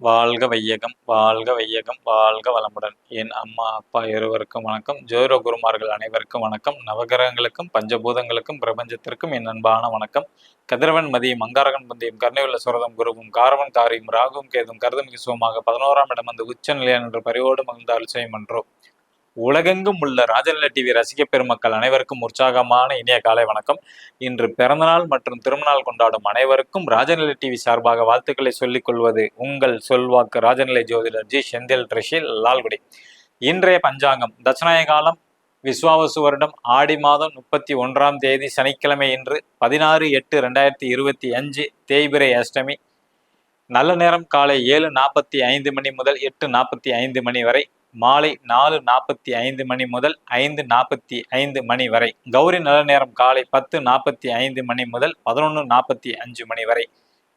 வாழ்க வையகம் வாழ்க வையகம் வாழ்க வளமுடன். என் அம்மா அப்பா இருவருக்கும் வணக்கம். ஜோதிட குருமார்கள் அனைவருக்கும் வணக்கம். நவகிரகங்களுக்கும் பஞ்சபூதங்களுக்கும் பிரபஞ்சத்திற்கும் என் அன்பான வணக்கம். கதிரவன் மதியம் அங்காரகன் பந்தியும் கர்ணையுள்ள சுரதம் குருவும் காரவன் காரியும் ராகும் கேதும் கருதமிகு சுகமாக பதினோராம் இடம் வந்து உச்ச நிலையம் என்று பரிவோடு மகிழ்ந்தால் செய்யும் என்றோம் உலகெங்கும் உள்ள ராஜநிலை டிவி ரசிக பெருமக்கள் அனைவருக்கும் உற்சாகமான இனிய காலை வணக்கம். இன்று பிறந்தநாள் மற்றும் திருமணநாள் கொண்டாடும் அனைவருக்கும் ராஜநிலை டிவி சார்பாக வாழ்த்துக்களை சொல்லிக் கொள்வது உங்கள் சொல்வாக்கு ராஜநிலை ஜோதிடர் ஜி. செந்தில் ரிஷில் லால்குடி. இன்றைய பஞ்சாங்கம் தட்சநாய காலம் விஸ்வாவசு வருடம் ஆடி மாதம் முப்பத்தி ஒன்றாம் தேதி சனிக்கிழமை இன்று பதினாறு எட்டு ரெண்டாயிரத்தி இருபத்தி அஞ்சு தேய்பிரை அஷ்டமி நல்ல நேரம் காலை ஏழு நாற்பத்தி ஐந்து மணி முதல் எட்டு நாற்பத்தி ஐந்து மணி வரை மாலை நாலு நாற்பத்தி ஐந்து மணி முதல் ஐந்து நாற்பத்தி ஐந்து மணி வரை கௌரி நல்ல நேரம் காலை பத்து நாற்பத்தி ஐந்து மணி முதல் பதினொன்று நாற்பத்தி அஞ்சு மணி வரை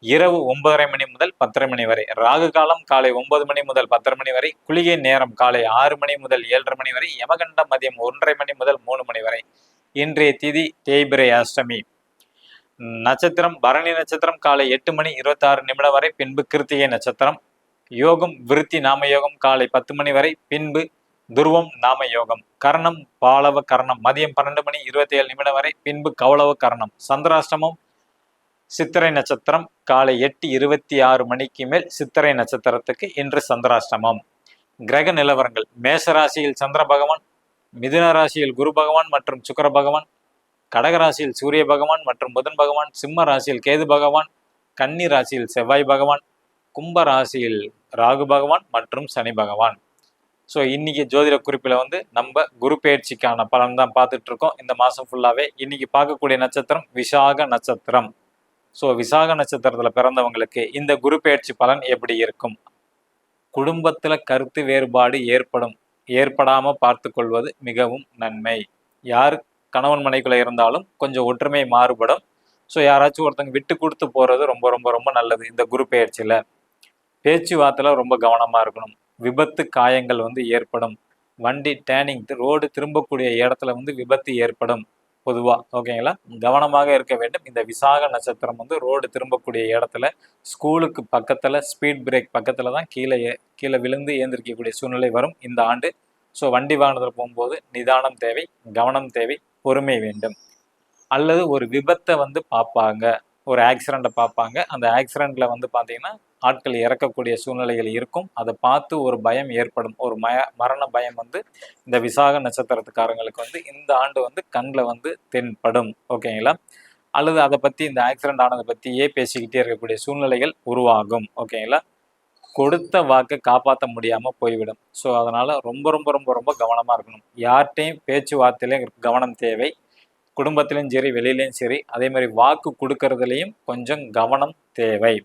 இரவு ஒன்பதரை மணி முதல் பத்தரை மணி வரை ராகு காலம் காலை ஒன்பது மணி முதல் பத்தரை மணி வரை குளிகை நேரம் காலை ஆறு மணி முதல் ஏழரை மணி வரை யமகண்ட மதியம் ஒன்றரை மணி முதல் மூணு மணி வரை. இன்றைய திதி தேய்பிரை அஷ்டமி. நட்சத்திரம் பரணி நட்சத்திரம் காலை எட்டு மணி இருபத்தாறு நிமிடம் வரை பின்பு கிருத்திகை நட்சத்திரம். யோகம் விருத்தி நாம யோகம் காலை பத்து மணி வரை பின்பு துருவம் நாம யோகம். கர்ணம் பாலவ கர்ணம். மதியம் பன்னெண்டு மணி இருபத்தி ஏழு நிமிடம் வரை பின்பு கௌளவ கர்ணம். சந்திராஷ்டமம் சித்திரை நட்சத்திரம் காலை எட்டு இருபத்தி ஆறு மணிக்கு மேல் சித்திரை நட்சத்திரத்துக்கு இன்று சந்திராஷ்டமம். கிரக நிலவரங்கள். மேஷ ராசியில் சந்திர பகவான் மிதுன ராசியில் குரு பகவான் மற்றும் சுக்கர பகவான் கடக ராசியில் சூரிய பகவான் மற்றும் புதன் பகவான் சிம்ம ராசியில் கேது பகவான் கன்னி ராசியில் செவ்வாய் பகவான் கும்ப ராசியில் ராகு பகவான் மற்றும் சனி பகவான். ஸோ இன்னைக்கு ஜோதிட குறிப்பில் வந்து நம்ம குரு பயிற்சிக்கான பலன் தான் பார்த்துட்டு இருக்கோம் இந்த மாதம் ஃபுல்லாகவே இன்னைக்கு பார்க்கக்கூடிய நட்சத்திரம் விசாக நட்சத்திரம். ஸோ விசாக நட்சத்திரத்தில் பிறந்தவங்களுக்கு இந்த குரு பயிற்சி பலன் எப்படி இருக்கும்? குடும்பத்தில் கருத்து வேறுபாடு ஏற்படும். ஏற்படாமல் பார்த்து கொள்வது மிகவும் நன்மை. யார் கணவன் மனைக்குள்ள இருந்தாலும் கொஞ்சம் ஒற்றுமை மாறுபடும். ஸோ யாராச்சும் ஒருத்தங்க விட்டு கொடுத்து போகிறது ரொம்ப ரொம்ப ரொம்ப நல்லது. இந்த குரு பயிற்சியில் பேச்சுவார்த்தையில் ரொம்ப கவனமாக இருக்கணும். விபத்து காயங்கள் வந்து ஏற்படும். வண்டி டேனிங் ரோடு திரும்பக்கூடிய இடத்துல வந்து விபத்து ஏற்படும் பொதுவாக ஓகேங்களா? கவனமாக இருக்க வேண்டும். இந்த விசாக நட்சத்திரம் வந்து ரோடு திரும்பக்கூடிய இடத்துல ஸ்கூலுக்கு பக்கத்தில் ஸ்பீட் பிரேக் பக்கத்தில் தான் கீழே கீழே விழுந்து ஏந்திரிக்கக்கூடிய சூழ்நிலை வரும் இந்த ஆண்டு. ஸோ வண்டி வாகனத்தில் போகும்போது நிதானம் தேவை கவனம் தேவை பொறுமை வேண்டும். அல்லது ஒரு விபத்தை வந்து பார்ப்பாங்க. ஒரு ஆக்சிடெண்ட்டை பார்ப்பாங்க. அந்த ஆக்சிடெண்ட்ல வந்து பார்த்தீங்கன்னா ஆட்கள் இறக்கக்கூடிய சூழ்நிலைகள் இருக்கும். அதை பார்த்து ஒரு பயம் ஏற்படும். ஒரு மய மரண பயம் வந்து இந்த விசாக நட்சத்திரத்துக்காரங்களுக்கு வந்து இந்த ஆண்டு வந்து கண்ணில் வந்து தென்படும். ஓகேங்களா? அல்லது அதை பற்றி இந்த ஆக்சிடென்ட் ஆனதை பற்றியே பேசிக்கிட்டே இருக்கக்கூடிய சூழ்நிலைகள் உருவாகும். ஓகேங்களா? கொடுத்த வாக்கை காப்பாற்ற முடியாமல் போய்விடும். ஸோ அதனால் ரொம்ப ரொம்ப ரொம்ப ரொம்ப கவனமாக இருக்கணும். யார்கிட்டையும் பேச்சுவார்த்தையிலையும் கவனம் தேவை. குடும்பத்திலையும் சரி வெளியிலையும் சரி அதே மாதிரி வாக்கு கொடுக்கறதுலையும் கொஞ்சம் கவனம் தேவை.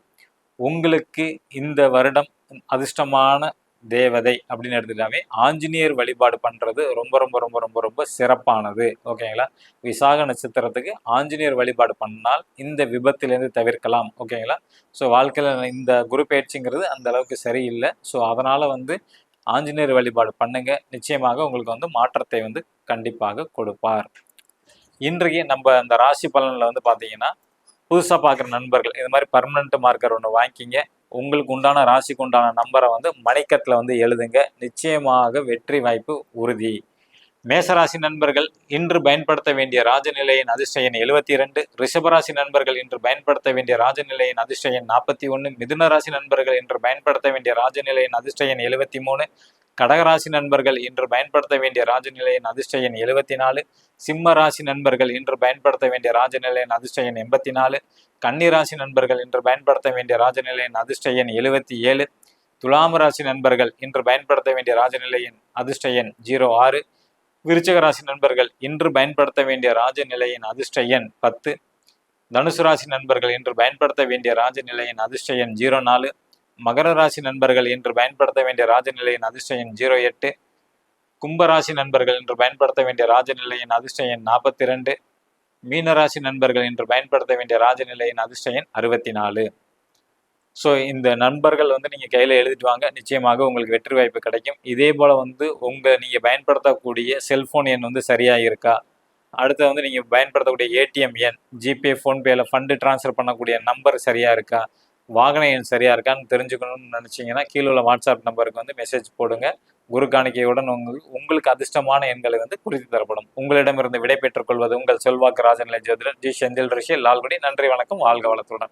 உங்களுக்கு இந்த வருடம் அதிர்ஷ்டமான தேவதை அப்படின்னு எடுத்துட்டாவே ஆஞ்சநேயர் வழிபாடு பண்ணுறது ரொம்ப ரொம்ப ரொம்ப ரொம்ப ரொம்ப சிறப்பானது. ஓகேங்களா? விசாக நட்சத்திரத்துக்கு ஆஞ்சநேயர் வழிபாடு பண்ணால் இந்த விபத்திலேருந்து தவிர்க்கலாம். ஓகேங்களா? ஸோ வாழ்க்கையில் இந்த குரு பயிற்சிங்கிறது அந்த அளவுக்கு சரியில்லை. ஸோ அதனால வந்து ஆஞ்சநேயர் வழிபாடு பண்ணுங்க. நிச்சயமாக உங்களுக்கு வந்து மாற்றத்தை வந்து கண்டிப்பாக கொடுப்பார். இன்றைக்கு நம்ம அந்த ராசி பலனில் வந்து பார்த்தீங்கன்னா புதுசாக பார்க்குற நண்பர்கள் இது மாதிரி பர்மனெண்ட் மார்க்கர் ஒன்று வாங்கிக்கிங்க. உங்களுக்கு உண்டான ராசிக்கு உண்டான நம்பரை வந்து மணிக்கட்டில் வந்து எழுதுங்க. நிச்சயமாக வெற்றி வாய்ப்பு உறுதி. மேசராசி நண்பர்கள் இன்று பயன்படுத்த வேண்டிய ராஜநிலையின் அதிர்ஷ்ட எண் எழுபத்தி இரண்டு. ரிஷபராசி நண்பர்கள் இன்று பயன்படுத்த வேண்டிய ராஜநிலையின் அதிர்ஷ்ட எண் நாற்பத்தி ஒன்று மிதுன ராசி நண்பர்கள் இன்று பயன்படுத்த வேண்டிய ராஜநிலையின் அதிர்ஷ்ட எண் எழுபத்தி மூணு. கடகராசி நண்பர்கள் இன்று பயன்படுத்த வேண்டிய ராஜநிலையின் அதிர்ஷ்ட எண் எழுபத்தி நாலு சிம்ம ராசி நண்பர்கள் இன்று பயன்படுத்த வேண்டிய ராஜநிலையின் அதிர்ஷ்ட எண் எண்பத்தி நாலு கன்னிராசி நண்பர்கள் இன்று பயன்படுத்த வேண்டிய ராஜநிலையின் அதிர்ஷ்ட எண் எழுபத்தி ஏழு துலாம் ராசி நண்பர்கள் இன்று பயன்படுத்த வேண்டிய ராஜநிலையின் அதிர்ஷ்ட எண் ஜீரோ ஆறு விருச்சக ராசி நண்பர்கள் இன்று பயன்படுத்த வேண்டிய ராஜநிலையின் அதிர்ஷ்ட எண் பத்து தனுசு ராசி நண்பர்கள் இன்று பயன்படுத்த வேண்டிய ராஜநிலையின் அதிர்ஷ்ட எண் ஜீரோ நாலு மகர ராசி நண்பர்கள் இன்று பயன்படுத்த வேண்டிய ராஜநிலையின் அதிர்ஷ்ட எண் ஜீரோ எட்டு. கும்பராசி நண்பர்கள் இன்று பயன்படுத்த வேண்டிய ராஜநிலையின் அதிர்ஷ்ட எண் நாற்பத்தி ரெண்டு மீனராசி நண்பர்கள் இன்று பயன்படுத்த வேண்டிய ராஜநிலையின் அதிர்ஷ்ட எண் அறுபத்தி நாலு ஸோ இந்த நண்பர்கள் வந்து நீங்கள் கையில் எழுதிட்டு வாங்க. நிச்சயமாக உங்களுக்கு வெற்றி வாய்ப்பு கிடைக்கும். இதே போல் வந்து உங்கள் நீங்கள் பயன்படுத்தக்கூடிய செல்ஃபோன் எண் வந்து சரியாக இருக்கா? அடுத்து வந்து நீங்கள் பயன்படுத்தக்கூடிய ஏடிஎம் எண் ஜிபே ஃபோன்பேயில் ஃபண்டு டிரான்ஸ்ஃபர் பண்ணக்கூடிய நம்பர் சரியாக இருக்கா? வாகன எண் சரியாக இருக்கான்னு தெரிஞ்சுக்கணும்னு நினச்சிங்கன்னா கீழே உள்ள வாட்ஸ்அப் நம்பருக்கு வந்து மெசேஜ் போடுங்க. குரு காணிக்கையுடன் உங்களுக்கு உங்களுக்கு அதிர்ஷ்டமான எண்களை வந்து குறித்து தரப்படும். உங்களிடமிருந்து விடை பெற்றுக் கொள்வது உங்கள் செல்வாக்கு ராஜநிலை ஜோதிடர் ஜி. செந்தில் ரிஷி. லால்குடி நன்றி வணக்கம். வாழ்க வளத்துடன்.